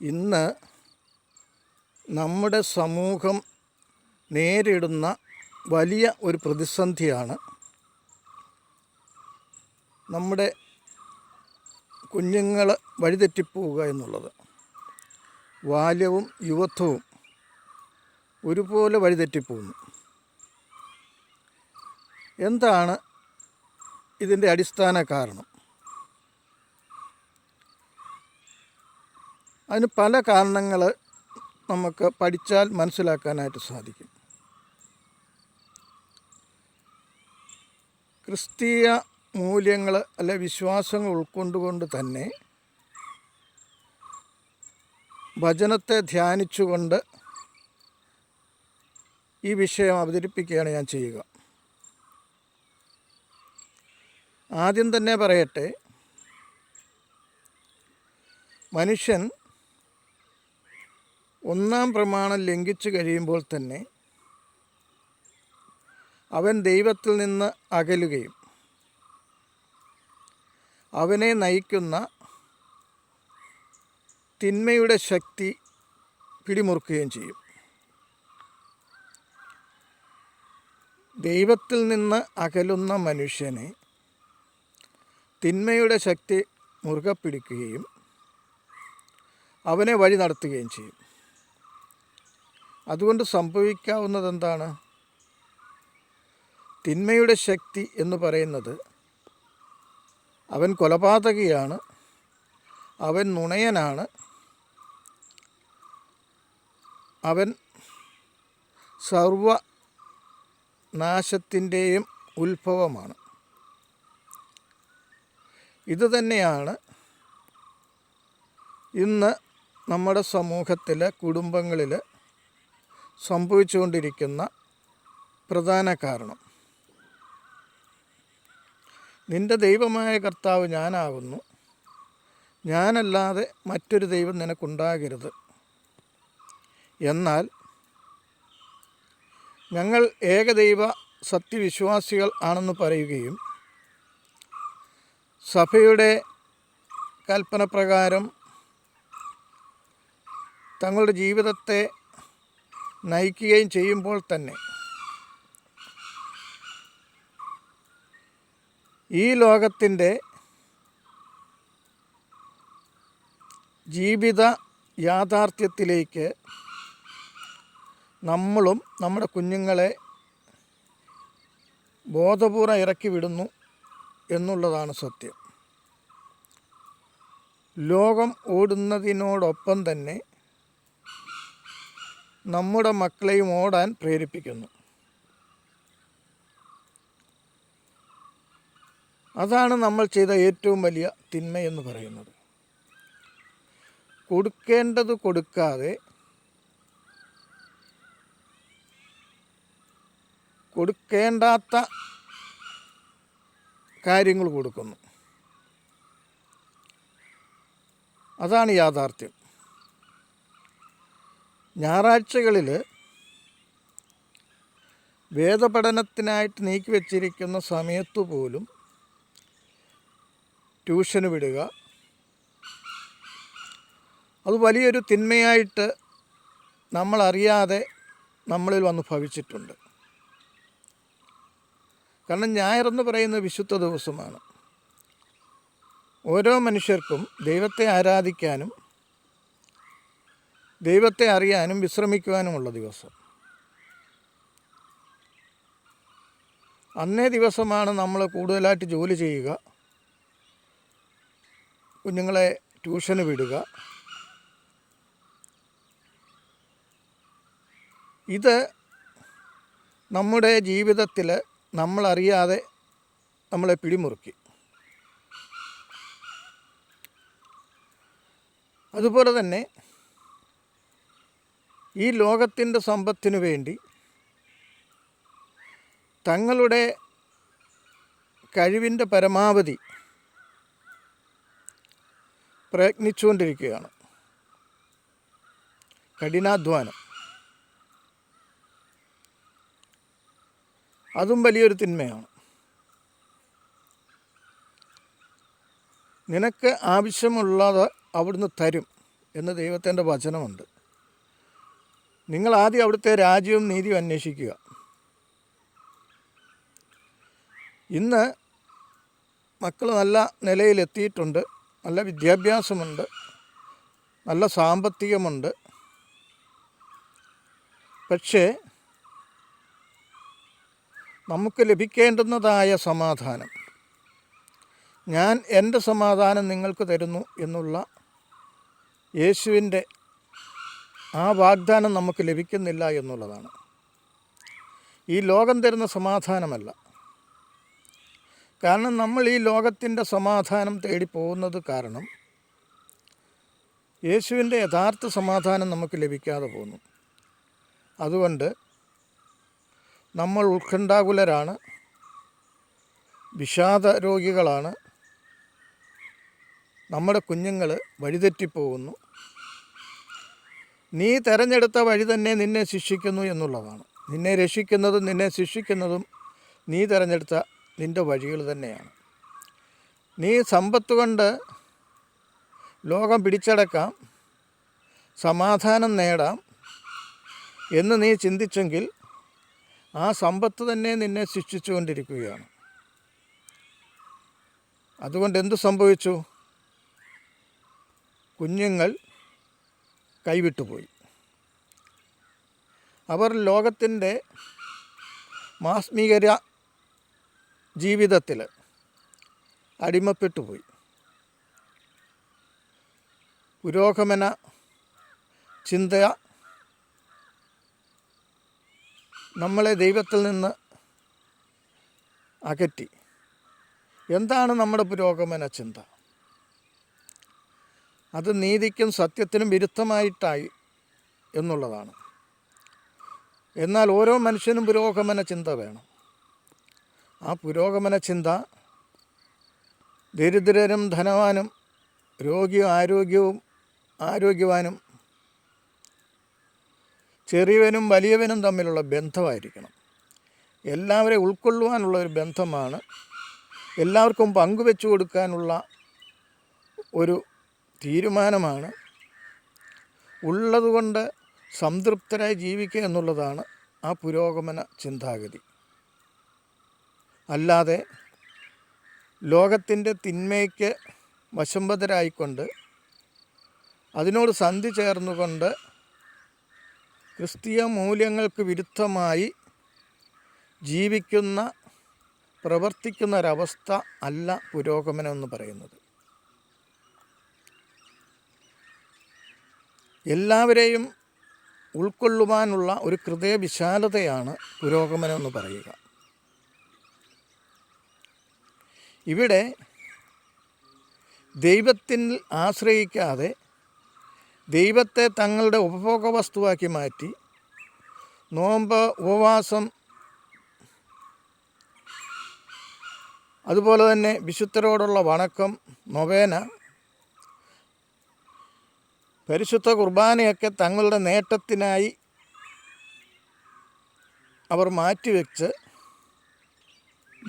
ഇന്ന് നമ്മുടെ സമൂഹം നേരിടുന്ന വലിയ ഒരു പ്രതിസന്ധിയാണ് നമ്മുടെ കുഞ്ഞുങ്ങൾ വഴിതെറ്റിപ്പോവുക എന്നുള്ളത്. ബാല്യവും യുവത്വവും ഒരുപോലെ വഴിതെറ്റിപ്പോകുന്നു എന്താണ് ഇതിന്റെ അടിസ്ഥാന കാരണം? അതിന് പല കാരണങ്ങൾ നമുക്ക് പഠിച്ചാൽ മനസ്സിലാക്കാനായിട്ട് സാധിക്കും. ക്രിസ്തീയ മൂല്യങ്ങൾ അല്ലെ വിശ്വാസങ്ങൾ ഉൾക്കൊണ്ടുകൊണ്ട് തന്നെ ഭജനത്തെ ധ്യാനിച്ചുകൊണ്ട് ഈ വിഷയം അവതരിപ്പിക്കുകയാണ് ഞാൻ ചെയ്യുക. ആദ്യം തന്നെ പറയട്ടെ മനുഷ്യൻ ഒന്നാം പ്രമാണം ലംഘിച്ചു കഴിയുമ്പോൾ തന്നെ അവൻ ദൈവത്തിൽ നിന്ന് അകലുകയും അവനെ നയിക്കുന്ന തിന്മയുടെ ശക്തി പിടിമുറുക്കുകയും ചെയ്യും. ദൈവത്തിൽ നിന്ന് അകലുന്ന മനുഷ്യനെ തിന്മയുടെ ശക്തി മുറുകെ പിടിക്കുകയും അവനെ വഴി നടത്തുകയും ചെയ്യും. അതുകൊണ്ട് സംഭവിക്കാവുന്നത് എന്താണ് തിന്മയുടെ ശക്തി എന്ന് പറയുന്നത് അവൻ കൊലപാതകയാണ് അവൻ നുണയനാണ് അവൻ സർവ നാശത്തിന്റെയും ഉത്ഭവമാണ് ഇതുതന്നെയാണ് ഇന്ന് നമ്മുടെ സമൂഹത്തിലെ കുടുംബങ്ങളിൽ സംഭവിച്ചുകൊണ്ടിരിക്കുന്ന പ്രധാന കാരണം. നിന്റെ ദൈവമായ കർത്താവ് ഞാനാകുന്നു. ഞാനല്ലാതെ മറ്റൊരു ദൈവം നിനക്കുണ്ടാകരുത്. എന്നാൽ ഞങ്ങൾ ഏകദൈവ സത്യവിശ്വാസികൾ ആണെന്ന് പറയുകയും സഭയുടെ കൽപ്പന പ്രകാരം തങ്ങളുടെ ജീവിതത്തെ നയിക്കുകയും ചെയ്യുമ്പോൾ തന്നെ. ഈ ലോകത്തിന്റെ ജീവിത യാഥാർത്ഥ്യത്തിലേക്ക് നമ്മളും നമ്മുടെ കുഞ്ഞുങ്ങളെ ബോധപൂർവം ഇറക്കി വിടുന്നു എന്നുള്ളതാണ് സത്യം. ലോകം ഓടുന്നതിനോടൊപ്പം തന്നെ നമ്മുടെ മക്കളെയും ഓടാൻ പ്രേരിപ്പിക്കുന്നു. അതാണ് നമ്മൾ ചെയ്ത ഏറ്റവും വലിയ തിന്മയെന്ന് പറയുന്നത്. കൊടുക്കേണ്ടത് കൊടുക്കാതെ കൊടുക്കേണ്ടാത്ത കാര്യങ്ങൾ കൊടുക്കുന്നു. അതാണ് യാഥാർത്ഥ്യം. ഞായറാഴ്ചകളിൽ വേദപഠനത്തിനായിട്ട് നീക്കി വച്ചിരിക്കുന്ന സമയത്തു പോലും ട്യൂഷന് വിടുക. അത് വലിയൊരു തിന്മയായിട്ട് നമ്മളറിയാതെ നമ്മളിൽ വന്ന് ഭവിച്ചിട്ടുണ്ട്. കാരണം ഞായറെന്ന് പറയുന്ന വിശുദ്ധ ദിവസമാണ്. ഓരോ മനുഷ്യർക്കും ദൈവത്തെ ആരാധിക്കാനും ദൈവത്തെ അറിയാനും വിശ്രമിക്കുവാനുമുള്ള ദിവസം. അന്നേ ദിവസമാണ് നമ്മൾ കൂടുതലായിട്ട് ജോലി ചെയ്യുക. കുഞ്ഞുങ്ങളെ ട്യൂഷന് വിടുക. ഇത് നമ്മുടെ ജീവിതത്തിൽ നമ്മളറിയാതെ നമ്മളെ പിടിമുറുക്കി. അതുപോലെ തന്നെ ഈ ലോകത്തിന്റെ സമ്പത്തിനു വേണ്ടി തങ്ങളുടെ കഴിവിന്റെ പരമാവധി പ്രയത്നിച്ചുകൊണ്ടിരിക്കുകയാണ്. കഠിനാധ്വാനം. അതും വലിയൊരു തിന്മയാണ്. നിനക്ക് ആവശ്യമുള്ളത് അവിടുന്ന് തരും എന്ന് ദൈവത്തിന്റെ വചനമുണ്ട്. നിങ്ങൾ ആദ്യം അവിടുത്തെ രാജ്യവും നീതിയും അന്വേഷിക്കുക. ഇന്ന് മക്കൾ നല്ല നിലയിലെത്തിയിട്ടുണ്ട്. നല്ല വിദ്യാഭ്യാസമുണ്ട്. നല്ല സാമ്പത്തികമുണ്ട്. പക്ഷേ നമുക്ക് ലഭിക്കേണ്ടുന്നതായ സമാധാനം. ഞാൻ എന്റെ സമാധാനം നിങ്ങൾക്ക് തരുന്നു എന്നുള്ള യേശുവിന്റെ ആ വാഗ്ദാനം നമുക്ക് ലഭിക്കുന്നില്ല എന്നുള്ളതാണ്. ഈ ലോകം തരുന്ന സമാധാനമല്ല. കാരണം നമ്മൾ ഈ ലോകത്തിന്റെ സമാധാനം തേടി പോകുന്നത് കാരണം യേശുവിന്റെ യഥാർത്ഥ സമാധാനം നമുക്ക് ലഭിക്കാതെ പോകുന്നു. അതുകൊണ്ട് നമ്മൾ ഉത്കണ്ഠാകുലരാണ് വിഷാദ രോഗികളാണ് നമ്മുടെ കുഞ്ഞുങ്ങൾ വഴിതെറ്റിപ്പോകുന്നു. നീ തെരഞ്ഞെടുത്ത വഴി തന്നെ നിന്നെ ശിക്ഷിക്കുന്നു എന്നുള്ളതാണ്. നിന്നെ രക്ഷിക്കുന്നതും നിന്നെ ശിക്ഷിക്കുന്നതും നീ തിരഞ്ഞെടുത്ത നിന്റെ വഴികൾ തന്നെയാണ്. നീ സമ്പത്ത് കൊണ്ട് ലോകം പിടിച്ചടക്കാം സമാധാനം നേടാം എന്ന് നീ ചിന്തിച്ചെങ്കിൽ ആ സമ്പത്ത് തന്നെ നിന്നെ ശിക്ഷിച്ചുകൊണ്ടിരിക്കുകയാണ് അതുകൊണ്ട് എന്തു സംഭവിച്ചു? കുഞ്ഞുങ്ങൾ കൈവിട്ടുപോയി. അവർ ലോകത്തിന്റെ മാസ്മീകര ജീവിതത്തിൽ അടിമപ്പെട്ടുപോയി. പുരോഗമന ചിന്ത നമ്മളെ ദൈവത്തിൽ നിന്ന് അകറ്റി. എന്താണ് നമ്മുടെ പുരോഗമന ചിന്ത? അത് നീതിക്കും സത്യത്തിനും വിരുദ്ധമായിട്ടായി എന്നുള്ളതാണ്. എന്നാൽ ഓരോ മനുഷ്യനും പുരോഗമന ചിന്ത വേണം. ആ പുരോഗമന ചിന്ത ദരിദ്രരും ധനവാനും രോഗിയും ആരോഗ്യവും ആരോഗ്യവാനും ചെറിയവനും വലിയവനും തമ്മിലുള്ള ബന്ധമായിരിക്കണം. എല്ലാവരെ ഉൾക്കൊള്ളുവാനുള്ള ഒരു ബന്ധമാണ്. എല്ലാവർക്കും പങ്കുവെച്ചു കൊടുക്കാനുള്ള ഒരു തീരുമാനമാണ്. ഉള്ളതുകൊണ്ട് സംതൃപ്തരായി ജീവിക്കുക എന്നുള്ളതാണ് ആ പുരോഗമന ചിന്താഗതി. അല്ലാതെ ലോകത്തിന്റെ തിന്മയ്ക്ക് വശംബദ്ധരായിക്കൊണ്ട് അതിനോട് സന്ധി ചേർന്നുകൊണ്ട് ക്രിസ്തീയ മൂല്യങ്ങൾക്ക് വിരുദ്ധമായി ജീവിക്കുന്ന പ്രവർത്തിക്കുന്ന ഒരവസ്ഥ അല്ല പുരോഗമനം എന്ന് പറയുന്നത്. എല്ലാവരെയും ഉൾക്കൊള്ളുവാനുള്ള ഒരു ഹൃദയവിശാലതയാണ് പുരോഗമനം എന്ന് പറയുക. ഇവിടെ ദൈവത്തിൽ ആശ്രയിക്കാതെ ദൈവത്തെ തങ്ങളുടെ ഉപഭോഗ വസ്തുവാക്കി മാറ്റി നോമ്പ് ഉപവാസം അതുപോലെ തന്നെ വിശുദ്ധരോടുള്ള വണക്കം നൊവേന പരിശുദ്ധ കുർബാനയൊക്കെ തങ്ങളുടെ നേട്ടത്തിനായി അവർ മാറ്റിവെച്ച്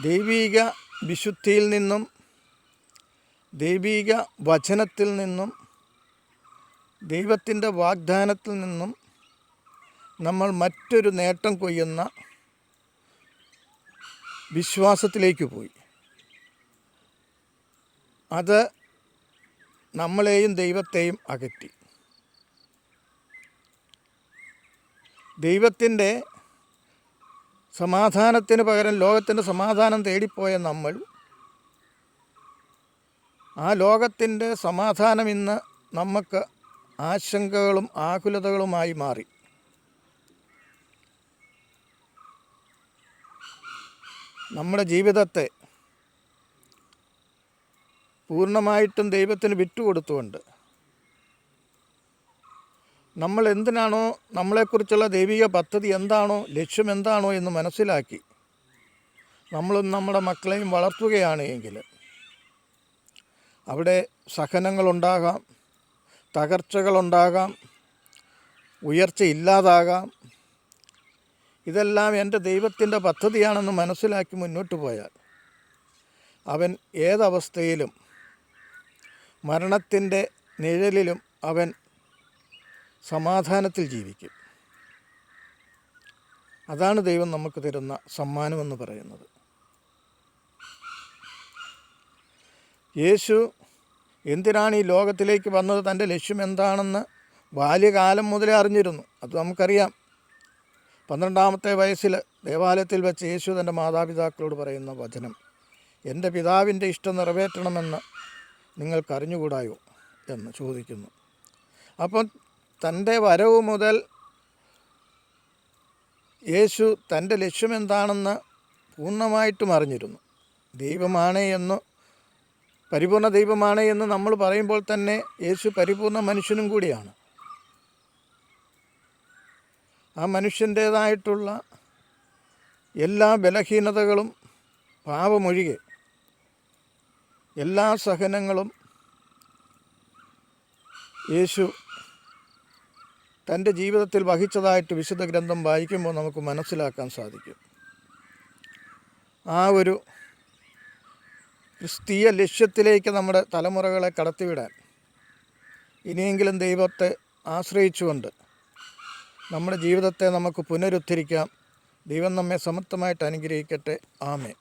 ദൈവീക വിശുദ്ധിയിൽ നിന്നും ദൈവീക വചനത്തിൽ നിന്നും ദൈവത്തിന്റെ വാഗ്ദാനത്തിൽ നിന്നും നമ്മൾ മറ്റൊരു നേട്ടം കൊയ്യുന്ന വിശ്വാസത്തിലേക്ക് പോയി. അത് നമ്മളെയും ദൈവത്തെയും അകറ്റി. ദൈവത്തിന്റെ സമാധാനത്തിന് പകരം ലോകത്തിന്റെ സമാധാനം തേടിപ്പോയ നമ്മൾ ആ ലോകത്തിന്റെ സമാധാനം ഇന്ന് നമുക്ക് ആശങ്കകളും ആകുലതകളുമായി മാറി. നമ്മുടെ ജീവിതത്തെ പൂർണമായിട്ടും ദൈവത്തിന് വിട്ടുകൊടുത്തുകൊണ്ട് നമ്മൾ എന്തിനാണോ നമ്മളെക്കുറിച്ചുള്ള ദൈവിക പദ്ധതി എന്താണോ ലക്ഷ്യം എന്താണോ എന്ന് മനസ്സിലാക്കി നമ്മളും നമ്മുടെ മക്കളെയും വളർത്തുകയാണ് എങ്കിൽ അവിടെ സഹനങ്ങളുണ്ടാകാം തകർച്ചകളുണ്ടാകാം ഉയർച്ച ഇല്ലാതാകാം. ഇതെല്ലാം എന്റെ ദൈവത്തിന്റെ പദ്ധതിയാണെന്ന് മനസ്സിലാക്കി മുന്നോട്ട് പോയാൽ അവൻ ഏതവസ്ഥയിലും മരണത്തിന്റെ നിഴലിലും അവൻ സമാധാനത്തിൽ ജീവിക്കും. അതാണ് ദൈവം നമുക്ക് തരുന്ന സമ്മാനമെന്ന് പറയുന്നത്. യേശു എന്തിനാണ് ഈ ലോകത്തിലേക്ക് വന്നത്? തന്റെ ലക്ഷ്യം എന്താണെന്ന് ബാല്യകാലം മുതലേ അറിഞ്ഞിരുന്നു. അത് നമുക്കറിയാം. പന്ത്രണ്ടാമത്തെ വയസ്സിൽ ദേവാലയത്തിൽ വെച്ച് യേശു തന്റെ മാതാപിതാക്കളോട് പറയുന്ന വചനം എന്റെ പിതാവിന്റെ ഇഷ്ടം നിറവേറ്റണമെന്ന് നിങ്ങൾക്കറിഞ്ഞുകൂടായോ? എന്ന് ചോദിക്കുന്നു. അപ്പം തന്റെ വരവ് മുതൽ യേശു തന്റെ ലക്ഷ്യമെന്താണെന്ന് പൂർണമായിട്ടും അറിഞ്ഞിരുന്നു. ദൈവമാണ് എന്ന് പരിപൂർണ ദൈവമാണ് എന്ന് നമ്മൾ പറയുമ്പോൾ തന്നെ യേശു പരിപൂർണ മനുഷ്യനും കൂടിയാണ്. ആ മനുഷ്യന്റേതായിട്ടുള്ള എല്ലാ ബലഹീനതകളും പാപമൊഴികെ എല്ലാ സഹനങ്ങളും യേശു തന്റെ ജീവിതത്തിൽ വഹിച്ചതായിട്ട് വിശുദ്ധ ഗ്രന്ഥം വായിക്കുമ്പോൾ നമുക്ക് മനസ്സിലാക്കാൻ സാധിക്കും. ആ ഒരു ക്രിസ്തീയ ലക്ഷ്യത്തിലേക്ക് നമ്മുടെ തലമുറകളെ കടത്തിവിടാൻ ഇനിയെങ്കിലും ദൈവത്തെ ആശ്രയിച്ചുകൊണ്ട് നമ്മുടെ ജീവിതത്തെ നമുക്ക് പുനരുദ്ധരിക്കാം. ദൈവം നമ്മെ സമത്വമായിട്ട് അനുഗ്രഹിക്കട്ടെ. ആമേ